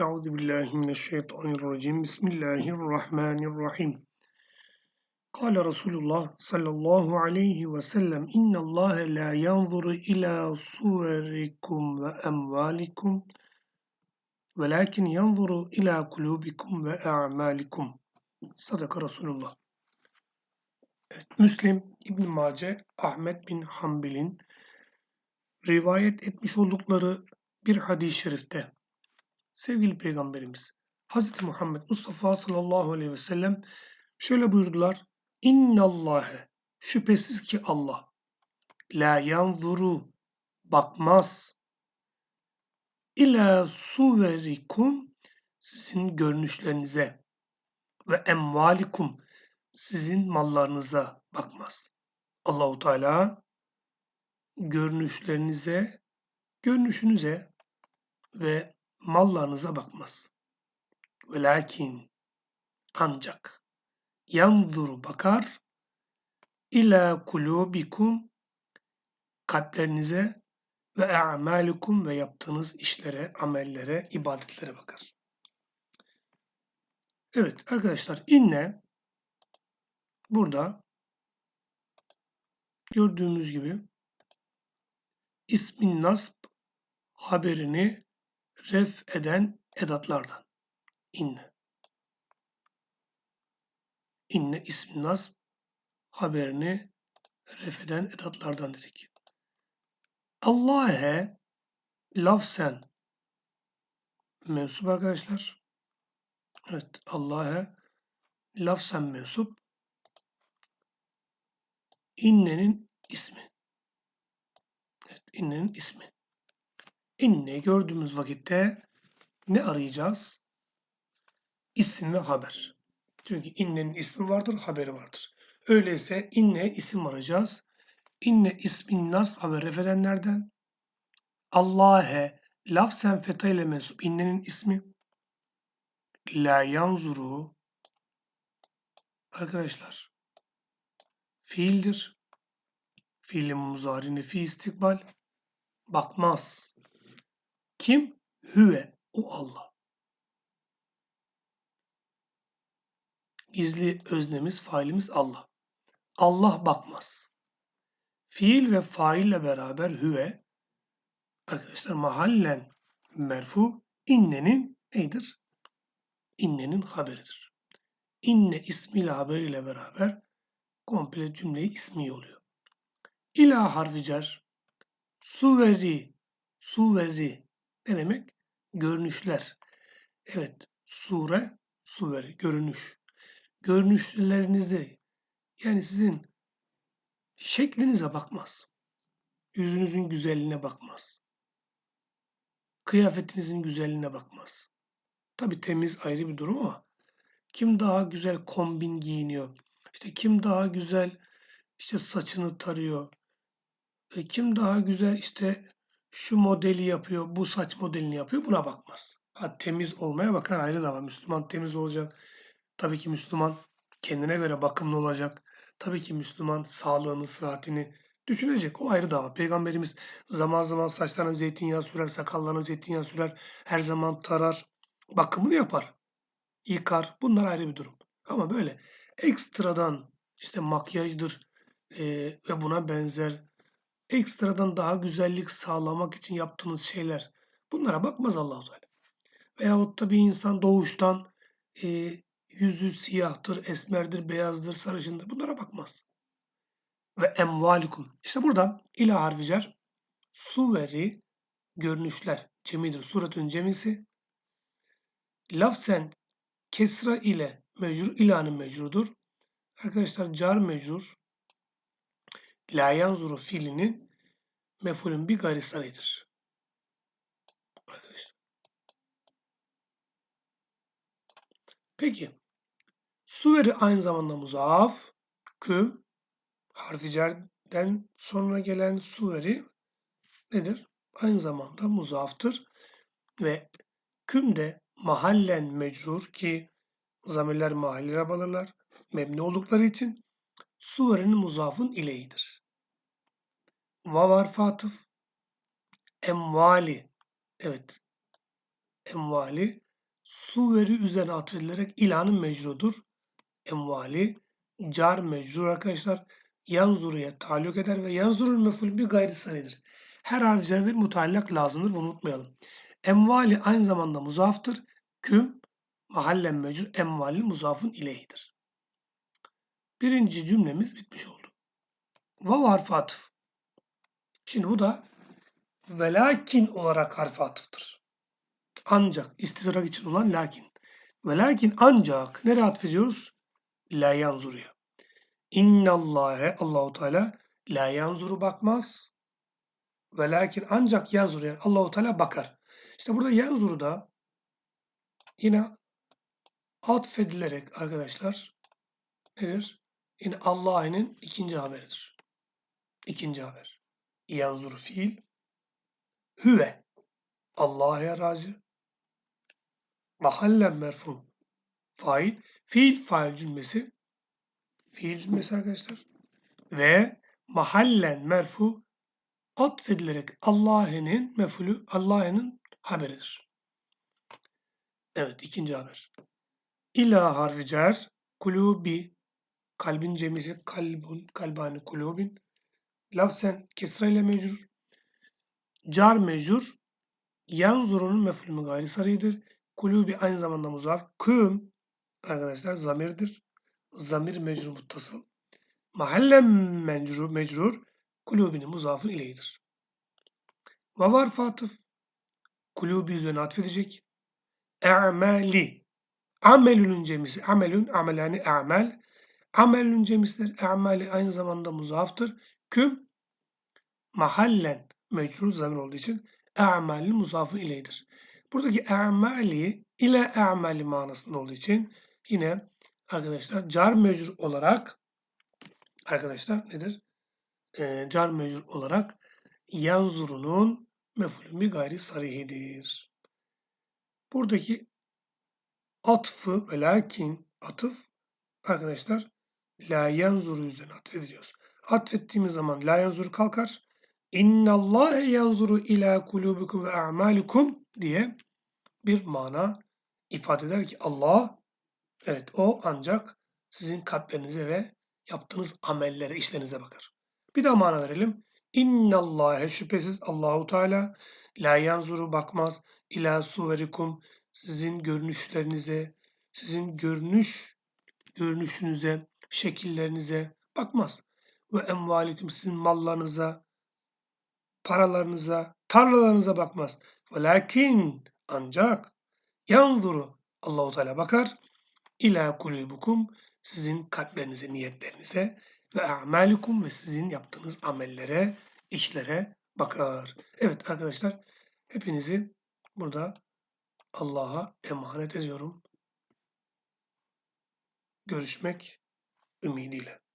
Euzu billahi mineşşeytanirracim. Bismillahirrahmanirrahim. Kale Resulullah sallallahu aleyhi ve sellem İnnallâhe la yanzuru ila suverikum ve emvalikum velakin yanzuru ila kulubikum ve a'malikum. Sadaka Resulullah. Evet, Müslim, İbn Mace, Ahmet bin Hanbel'in rivayet etmiş oldukları bir hadis-i şerifte sevgili Peygamberimiz Hz. Muhammed Mustafa sallallahu aleyhi ve sellem şöyle buyurdular. İnnallâhe şüphesiz ki Allah la yanzuru bakmaz ila suverikum sizin görünüşlerinize ve emvalikum sizin mallarınıza bakmaz. Allahu Teala görünüşlerinize, görünüşünüze ve mallarınıza bakmaz. Velakin ancak yanzuru bakar ila kulubikum kalplerinize ve a'malikum ve yaptığınız işlere, amellere, ibadetlere bakar. Evet arkadaşlar inne burada gördüğümüz gibi ismin nasb haberini ref eden edatlardan. İnne. İnne ismi nasb haberini ref eden edatlardan dedik. Allah'e lafsen mensup arkadaşlar. Evet Allah'e lafsen mensup innenin ismi. Evet innenin ismi. İnne gördüğümüz vakitte ne arayacağız? İsim ve haber. Çünkü innenin ismi vardır, haberi vardır. Öyleyse inne isim arayacağız. İnne ismin nas haber referenlerden. Allah'e lafzen feta ile mensup innenin ismi. La yanzuru arkadaşlar fiildir. Fiilin muzari fi istikbal bakmaz. Kim? Hüve. O Allah. Gizli öznemiz, failimiz Allah. Allah bakmaz. Fiil ve faille beraber hüve arkadaşlar mahallen merfu innenin neydir? İnnenin haberidir. İnne ismiyle haberiyle beraber komple cümleyi ismi oluyor. İla harfi cer, suveri, suveri ne demek? Görünüşler. Evet, sure, suveri, görünüş. Görünüşlerinizi, yani sizin şeklinize bakmaz. Yüzünüzün güzelliğine bakmaz. Kıyafetinizin güzelliğine bakmaz. Tabi temiz ayrı bir durum ama kim daha güzel kombin giyiniyor, işte kim daha güzel işte saçını tarıyor, e, kim daha güzel işte şu modeli yapıyor, bu saç modelini yapıyor buna bakmaz. Ha, temiz olmaya bakar ayrı da var. Müslüman temiz olacak. Tabii ki Müslüman kendine göre bakımlı olacak. Tabii ki Müslüman sağlığını, sıhhatini düşünecek. O ayrı dava. Peygamberimiz zaman zaman saçlarına zeytinyağı sürer, sakallarına zeytinyağı sürer. Her zaman tarar. Bakımını yapar. Yıkar. Bunlar ayrı bir durum. Ama böyle ekstradan işte makyajdır e, ve buna benzer ekstradan daha güzellik sağlamak için yaptığınız şeyler bunlara bakmaz Allah-u Teala. Veyahut da bir insan doğuştan e, yüzü siyahtır, esmerdir, beyazdır, sarışındır bunlara bakmaz. Ve emvalikum. İşte burada ila harfi cer suveri görünüşler cemidir. Suratün cemisi. Lafzen kesra ile mecrur ilanın mecrudur. Arkadaşlar car mecrur la yanzuru fiilinin mefulün bir gayrisalıydır. Arkadaşlar. Peki. Suveri aynı zamanda muzaf. Küm harfi cerden sonra gelen suveri nedir? Aynı zamanda muzaftır. Ve küm de mahallen mecrur ki zamirler mahalli rabalarlar. Memni oldukları için suverenin muzafın ileyidir. Vav harfi. Emvali. Evet. Emvali suveri üzerine atfedilerek ilanın mecrudur. Emvali car mecrur arkadaşlar. Yanzuruya taluk eder ve yanzurul meful bir gayri sanidir. Her harf üzerinde bir mutallak lazımdır. Bunu unutmayalım. Emvali aynı zamanda muzaftır. Küm mahallen mecrur emvali muzafın ileyhidir. Birinci cümlemiz bitmiş oldu. Vav harfi atıf. Şimdi bu da velakin olarak harfi atıftır. Ancak istidrak için olan lakin. Velakin ancak nereye atfediyoruz? La yanzuruya. İnnallâhe Allahu Teala la yanzuru bakmaz. Velakin ancak yanzuru yani Allahu Teala bakar. İşte burada yanzuru da yine atfedilerek arkadaşlar nedir? Yine Allah'ın ikinci haberidir. İkinci haber. Yanzuru fiil. Hüve. Allah'a razı. Mahallen merfu. Fail. Fiil fail cümlesi. Fiil cümlesi arkadaşlar. Ve mahallen merfu atfedilerek Allah'ın mefulü Allah'ın haberidir. Evet ikinci haber. İla harfi cer kulubi kalbin cemisi kalbun kalbani kulubin lafzen kesra ile mecrur car mecrur yanzurunun mefulü gayri sarıdır. Kulubi aynı zamanda muzaf. Küm arkadaşlar zamirdir. Zamir mecrur muttasıl. Mahallen mecrur, mecrur kulubinin muzafın ileydir. Ve var fatıf kulubi üzerine atfedecek. E'mali amelünün cemisi amelün amelani a'mel amelün cemisler a'mali aynı zamanda muzaftır. Küm mahallen mecrur zamir olduğu için a'malin muzafın ileydir. Buradaki a'mali ile a'mali manasında olduğu için yine arkadaşlar car mecrur olarak arkadaşlar nedir? Ee, car mecrur olarak yanzurunun mefulün bir gayri sarihidir. Buradaki atfı ve lakin atıf arkadaşlar la yanzuru yüzden atfediliyoruz. Atfettiğimiz zaman la yanzuru kalkar. İnna Allah yanzuru ila kulubikum ve a'malikum diye bir mana ifade eder ki Allah evet o ancak sizin kalplerinize ve yaptığınız amellere, işlerinize bakar. Bir daha mana verelim. İnnallâhe şüphesiz Allahu Teala la yanzuru bakmaz ila suverikum sizin görünüşlerinize, sizin görünüş görünüşünüze, şekillerinize bakmaz. Ve emvalikum sizin mallarınıza, paralarınıza, tarlalarınıza bakmaz. Velakin ancak yanzuru Allahu Teala bakar ila kulubukum sizin kalplerinize, niyetlerinize ve a'malikum ve sizin yaptığınız amellere, işlere bakar. Evet arkadaşlar hepinizi burada Allah'a emanet ediyorum. Görüşmek ümidiyle.